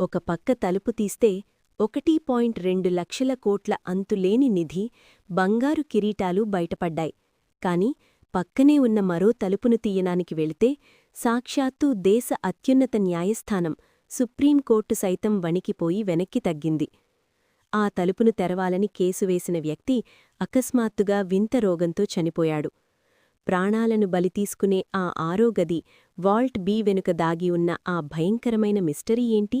ఒక పక్క తలుపు తీస్తే ఒకటి పాయింట్ రెండు లక్షల కోట్ల అంతులేని నిధి బంగారు కిరీటాలు బయటపడ్డాయి. కాని పక్కనే ఉన్న మరో తలుపును తీయనానికి వెళితే సాక్షాత్తూ దేశ అత్యున్నత న్యాయస్థానం సుప్రీంకోర్టు సైతం వణికిపోయి వెనక్కి తగ్గింది. ఆ తలుపును తెరవాలని కేసు వేసిన వ్యక్తి అకస్మాత్తుగా వింత రోగంతో చనిపోయాడు. ప్రాణాలను బలితీసుకునే ఆ ఆరోగది వాల్ట్ బీ వెనుక దాగి ఉన్న ఆ భయంకరమైన మిస్టరీ ఏంటి?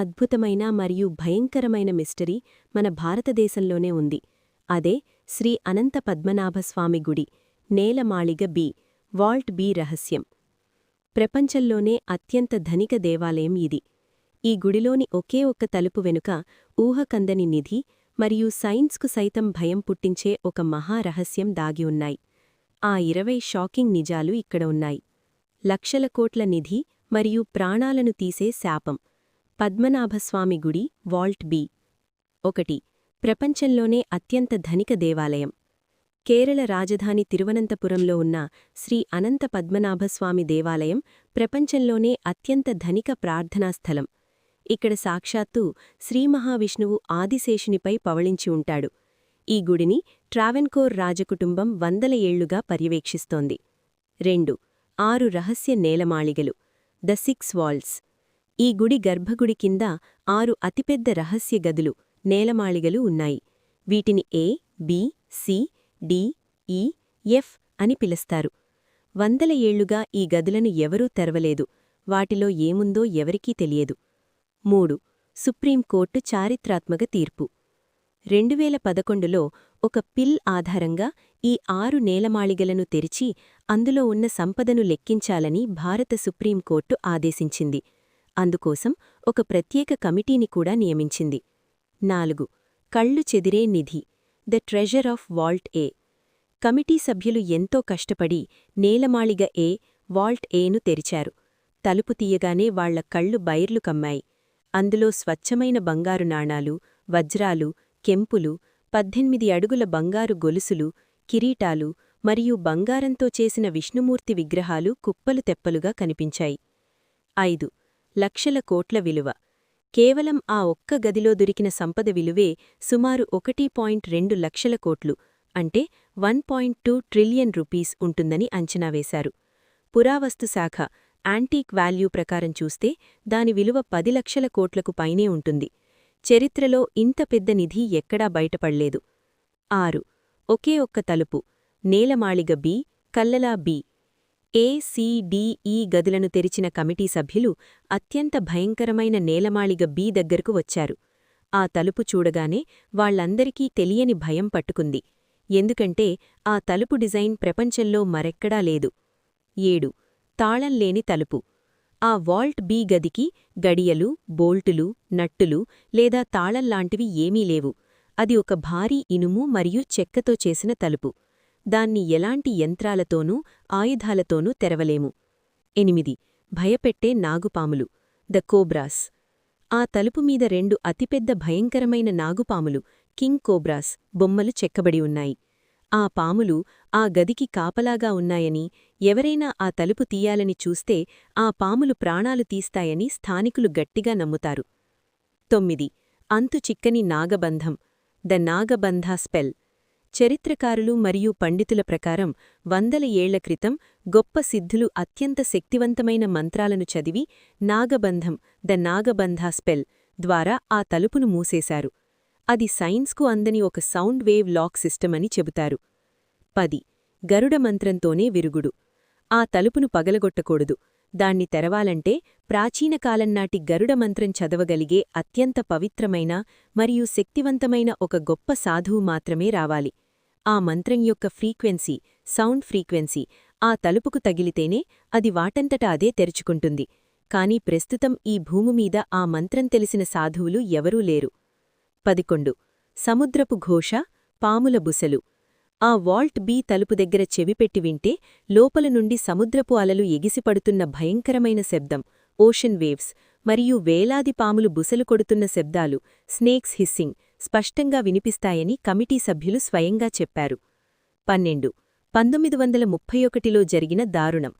అద్భుతమైన మరియు భయంకరమైన మిస్టరీ మన భారతదేశంలోనే ఉంది. అదే శ్రీ అనంత పద్మనాభస్వామి గుడి నేలమాళిగ బి వాల్ట్ బి రహస్యం. ప్రపంచంలోనే అత్యంత ధనిక దేవాలయం ఇది. ఈ గుడిలోని ఒకే ఒక్క తలుపు వెనుక ఊహకందని నిధి మరియు సైన్స్కు సైతం భయం పుట్టించే ఒక మహారహస్యం దాగి ఉన్నాయి. ఆ ఇరవై షాకింగ్ నిజాలు ఇక్కడ ఉన్నాయి. లక్షల కోట్ల నిధి మరియు ప్రాణాలను తీసే శాపం. పద్మనాభస్వామి గుడి వాల్ట్ బి. ఒకటి. ప్రపంచంలోనే అత్యంత ధనిక దేవాలయం. కేరళ రాజధాని తిరువనంతపురంలో ఉన్న శ్రీ అనంత పద్మనాభస్వామి దేవాలయం ప్రపంచంలోనే అత్యంత ధనిక ప్రార్థనాస్థలం ఇక్కడ సాక్షాత్తు శ్రీమహావిష్ణువు ఆదిశేషునిపై పవళించి ఉంటాడు. ఈ గుడిని ట్రావెన్కోర్ రాజకుటుంబం వందల ఏళ్ళుగా పర్యవేక్షిస్తోంది. రెండు. ఆరు రహస్య నేలమాళిగలు. The six walls. ఈ గుడి గర్భగుడి కింద ఆరు అతిపెద్ద రహస్య గదులు నేలమాళిగలు ఉన్నాయి. వీటిని A B C D E F అని పిలుస్తారు. వందల ఏళ్ళుగా ఈ గదులను ఎవరూ తెరవలేదు. వాటిలో ఏముందో ఎవరికీ తెలియదు. మూడు సుప్రీంకోర్టు చారిత్రాత్మక తీర్పు. రెండువేల పదకొండులో ఒక పిల్ ఆధారంగా ఈ ఆరు నేలమాళిగలను తెరిచి అందులో ఉన్న సంపదను లెక్కించాలని భారత సుప్రీంకోర్టు ఆదేశించింది. అందుకోసం ఒక ప్రత్యేక కమిటీని కూడా నియమించింది. నాలుగు. కళ్ళు చెదిరే నిధి. The treasure of vault A. Committee సభ్యులు ఎంతో కష్టపడి నేలమాళిగ ఏ వాల్ట్ ఏను తెరిచారు. తలుపు తీయగానే వాళ్ళ కళ్ళు బైర్లు కమ్మాయి. అందులో స్వచ్ఛమైన బంగారు నాణాలు వజ్రాలు కెంపులు పద్దెనిమిది అడుగుల బంగారు గొలుసులు కిరీటాలు మరియు బంగారంతో చేసిన విష్ణుమూర్తి విగ్రహాలు కుప్పలు తెప్పలుగా కనిపించాయి. ఐదు. లక్షల కోట్ల విలువ. కేవలం ఆ ఒక్క గదిలో దొరికిన సంపద విలువే సుమారు ఒకటి పాయింట్ రెండు లక్షల కోట్లు అంటే one point two trillion rupees ఉంటుందని అంచనా వేశారు. పురావస్తు శాఖ యాంటీక్ వాల్యూ ప్రకారం చూస్తే దాని విలువ పది లక్షల కోట్లకు పైనే ఉంటుంది. చరిత్రలో ఇంత పెద్ద నిధి ఎక్కడా బయటపడలేదు. ఆరు. ఒకే ఒక్క తలుపు నేలమాళిగ బి కల్లలా బి. ఏసీడీఈ గదులను తెరిచిన కమిటీ సభ్యులు అత్యంత భయంకరమైన నేలమాళిగ బీ దగ్గరకు వచ్చారు. ఆ తలుపు చూడగానే వాళ్ళందరికీ తెలియని భయం పట్టుకుంది. ఎందుకంటే ఆ తలుపు డిజైన్ ప్రపంచంలో మరెక్కడా లేదు. ఏడు. తాళంలేని తలుపు. ఆ వాల్ట్ బీ గదికి గడియలు బోల్టులు నట్టులు లేదా తాళంలాంటివి ఏమీ లేవు. అది ఒక భారీ ఇనుము మరియు చెక్కతో చేసిన తలుపు. దాన్ని ఎలాంటి యంత్రాలతోనూ ఆయుధాలతోనూ తెరవలేము. ఎనిమిది. భయపెట్టే నాగుపాములు. The cobras. ఆ తలుపు మీద రెండు అతిపెద్ద భయంకరమైన నాగుపాములు కింగ్ కోబ్రాస్ బొమ్మలు చెక్కబడి ఉన్నాయి. ఆ పాములు ఆ గదికి కాపలాగా ఉన్నాయని ఎవరైనా ఆ తలుపు తీయాలని చూస్తే ఆ పాములు ప్రాణాలు తీస్తాయని స్థానికులు గట్టిగా నమ్ముతారు. తొమ్మిది. అంతు చిక్కని నాగబంధం. The Nagabandha spell. చరిత్రకారులు మరియు పండితుల ప్రకారం వందల ఏళ్ళ క్రితం గొప్ప సిద్ధులు అత్యంత శక్తివంతమైన మంత్రాలను చదివి నాగబంధం ద నాగబంధా స్పెల్ ద్వారా ఆ తలుపును మూసేశారు. అది సైన్స్కు అందని ఒక సౌండ్ వేవ్ లాక్ సిస్టమ్ అని చెబుతారు. పది. గరుడ మంత్రంతోనే విరుగుడు. ఆ తలుపును పగలగొట్టకూడదు. దాన్ని తెరవాలంటే ప్రాచీనకాలంనాటి గరుడ మంత్రం చదవగలిగే అత్యంత పవిత్రమైన మరియు శక్తివంతమైన ఒక గొప్ప సాధువు మాత్రమే రావాలి. ఆ మంత్రం యొక్క ఫ్రీక్వెన్సీ సౌండ్ ఫ్రీక్వెన్సీ ఆ తలుపుకు తగిలితేనే అది వాటంతట అదే తెరుచుకుంటుంది. కాని ప్రస్తుతం ఈ భూమిమీద ఆ మంత్రం తెలిసిన సాధువులు ఎవరూ లేరు. పదికొండు. సముద్రపు ఘోష పాముల బుసలు. ఆ వాల్ట్ బీ తలుపు దగ్గర చెవిపెట్టి వింటే లోపల నుండి సముద్రపు అలలు ఎగిసిపడుతున్న భయంకరమైన శబ్దం ఓషన్ వేవ్స్ మరియు వేలాది పాములు బుసలు కొడుతున్న శబ్దాలు స్నేక్స్ హిస్సింగ్. స్పష్టంగా వినిపిస్తాయని కమిటీ సభ్యులు స్వయంగా చెప్పారు. పన్నెండు. పంతొమ్మిది వందల ముప్పై ఒకటిలో జరిగిన దారుణం.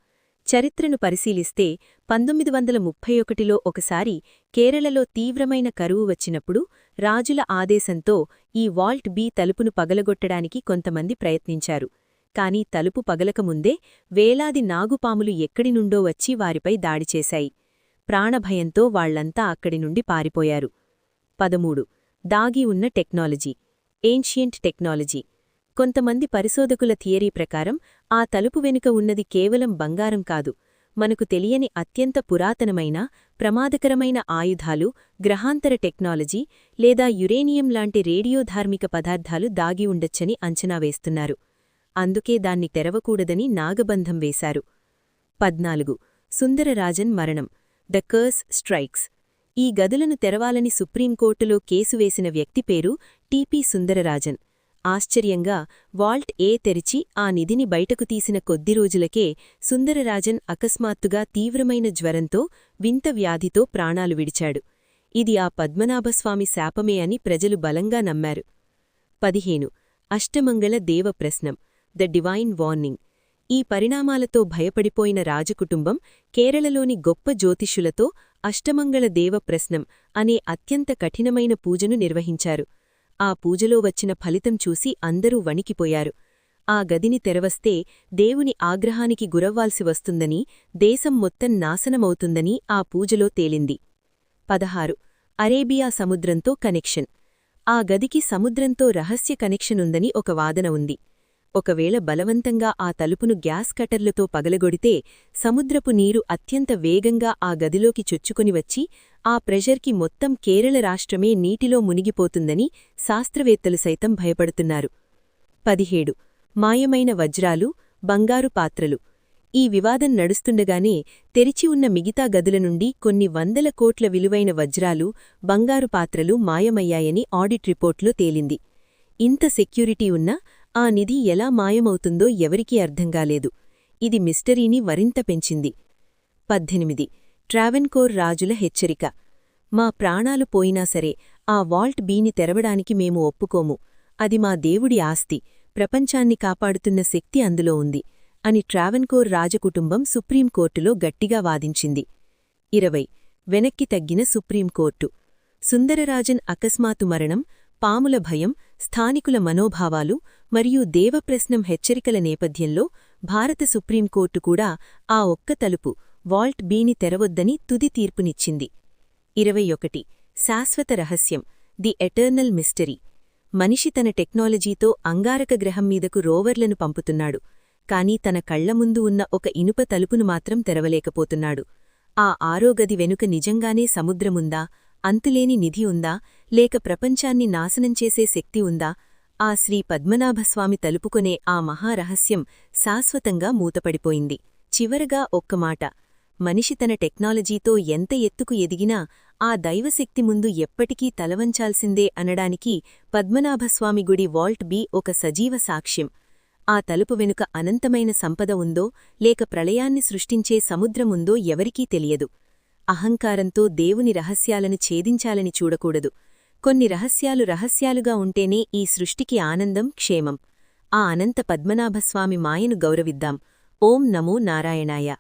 చరిత్రను పరిశీలిస్తే పంతొమ్మిది వందల ముప్పై ఒకటిలో ఒకసారి కేరళలో తీవ్రమైన కరువు వచ్చినప్పుడు రాజుల ఆదేశంతో ఈ వాల్ట్ బి తలుపును పగలగొట్టడానికి కొంతమంది ప్రయత్నించారు. కాని తలుపు పగలకముందే వేలాది నాగుపాములు ఎక్కడి నుండో వచ్చి వారిపై దాడి చేశాయి. ప్రాణభయంతో వాళ్ళంతా అక్కడి నుండి పారిపోయారు. పదమూడు. దాగి ఉన్న టెక్నాలజీ ఏన్షియంట్ టెక్నాలజీ. కొంతమంది పరిశోధకుల థియరీ ప్రకారం ఆ తలుపు వెనుక ఉన్నది కేవలం బంగారం కాదు. మనకు తెలియని అత్యంత పురాతనమైన ప్రమాదకరమైన ఆయుధాలు గ్రహాంతర టెక్నాలజీ లేదా యురేనియం లాంటి రేడియోధార్మిక పదార్థాలు దాగి ఉండొచ్చని అంచనా వేస్తున్నారు. అందుకే దాన్ని తెరవకూడదని నాగబంధం వేశారు. పద్నాలుగు. సుందరరాజన్ మరణం. The curse strikes. ఈ గదులను తెరవాలని సుప్రీంకోర్టులో కేసు వేసిన వ్యక్తి పేరు టీపీ సుందరరాజన్. ఆశ్చర్యంగా వాల్ట్ ఏ తెరిచి ఆ నిధిని బయటకు తీసిన కొద్ది రోజులకే సుందరరాజన్ అకస్మాత్తుగా తీవ్రమైన జ్వరంతో వింత వ్యాధితో ప్రాణాలు విడిచాడు. ఇది ఆ పద్మనాభస్వామి శాపమే అని ప్రజలు బలంగా నమ్మారు. పదిహేను. Ashtamangala Devaprashnam the divine warning. ఈ పరిణామాలతో భయపడిపోయిన రాజకుటుంబం కేరళలోని గొప్ప జ్యోతిషులతో అష్టమంగళ దేవప్రశ్నం అనే అత్యంత కఠినమైన పూజను నిర్వహించారు. ఆ పూజలో వచ్చిన ఫలితం చూసి అందరూ వణికిపోయారు. ఆ గదిని తెరవస్తే దేవుని ఆగ్రహానికి గురవ్వాల్సి వస్తుందని దేశం మొత్తం నాశనమవుతుందని ఆ పూజలో తేలింది. పదహారు. అరేబియా సముద్రంతో కనెక్షన్. ఆ గదికి సముద్రంతో రహస్య కనెక్షనుందని ఒక వాదన ఉంది. ఒకవేళ బలవంతంగా ఆ తలుపును గ్యాస్ కటర్లతో పగలగొడితే సముద్రపు నీరు అత్యంత వేగంగా ఆ గదిలోకి చొచ్చుకుని వచ్చి ఆ ప్రెషర్కి మొత్తం కేరళ రాష్ట్రమే నీటిలో మునిగిపోతుందని శాస్త్రవేత్తలు సైతం భయపడుతున్నారు. పదిహేడు. మాయమైన వజ్రాలు బంగారు పాత్రలు. ఈ వివాదం నడుస్తుండగానే తెరిచి ఉన్న మిగతా గదుల నుండి కొన్ని వందల కోట్ల విలువైన వజ్రాలు బంగారు పాత్రలు మాయమయ్యాయని ఆడిట్ రిపోర్ట్లో తేలింది. ఇంత సెక్యూరిటీ ఉన్నా ఆ నిధి ఎలా మాయమవుతుందో ఎవరికీ అర్థంగాలేదు. ఇది మిస్టరీని వరింత పెంచింది. పద్దెనిమిది. ట్రావెన్కోర్ రాజుల హెచ్చరిక. మా ప్రాణాలు పోయినా సరే ఆ వాల్ట్ బీని తెరవడానికి మేము ఒప్పుకోము. అది మా దేవుడి ఆస్తి. ప్రపంచాన్ని కాపాడుతున్న శక్తి అందులో ఉంది అని ట్రావెన్కోర్ రాజకుటుంబం సుప్రీంకోర్టులో గట్టిగా వాదించింది. ఇరవై. వెనక్కి తగ్గిన సుప్రీంకోర్టు. సుందరరాజన్ అకస్మాతు మరణం పాముల భయం స్థానికుల మనోభావాలు మరియు దేవప్రశ్నం హెచ్చరికల నేపథ్యంలో భారత సుప్రీంకోర్టు కూడా ఆ ఒక్క తలుపు వాల్ట్ బీని తెరవొద్దని తుది తీర్పునిచ్చింది. ఇరవై ఒకటి. శాశ్వత రహస్యం. The eternal mystery. మనిషి తన టెక్నాలజీతో అంగారక గ్రహం మీదకు రోవర్లను పంపుతున్నాడు. కాని తన కళ్ళ ముందు ఉన్న ఒక ఇనుప తలుపును మాత్రం తెరవలేకపోతున్నాడు. ఆ ఆరోగది వెనుక నిజంగానే సముద్రముందా? అంతులేని నిధి ఉందా? లేక ప్రపంచాన్ని నాశనం చేసే శక్తి ఉందా? ఆ శ్రీ పద్మనాభస్వామి తలుపుకొనే ఆ మహారహస్యం శాశ్వతంగా మూతపడిపోయింది. చివరగా ఒక్క మాట. మనిషి తన టెక్నాలజీతో ఎంత ఎత్తుకు ఎదిగినా ఆ దైవశక్తి ముందు ఎప్పటికీ తలవంచాల్సిందే అనడానికి పద్మనాభస్వామి గుడి వాల్ట్ బి ఒక సజీవ సాక్ష్యం. ఆ తలుపు వెనుక అనంతమైన సంపద ఉందో లేక ప్రళయాన్ని సృష్టించే సముద్రముందో ఎవరికీ తెలియదు. అహంకారంతో దేవుని రహస్యాలను ఛేదించాలని చూడకూడదు. కొన్ని రహస్యాలు రహస్యాలుగా ఉంటేనే ఈ సృష్టికి ఆనందం క్షేమం. ఆ అనంత పద్మనాభస్వామి మాయను గౌరవిద్దాం. ఓం నమో నారాయణాయ.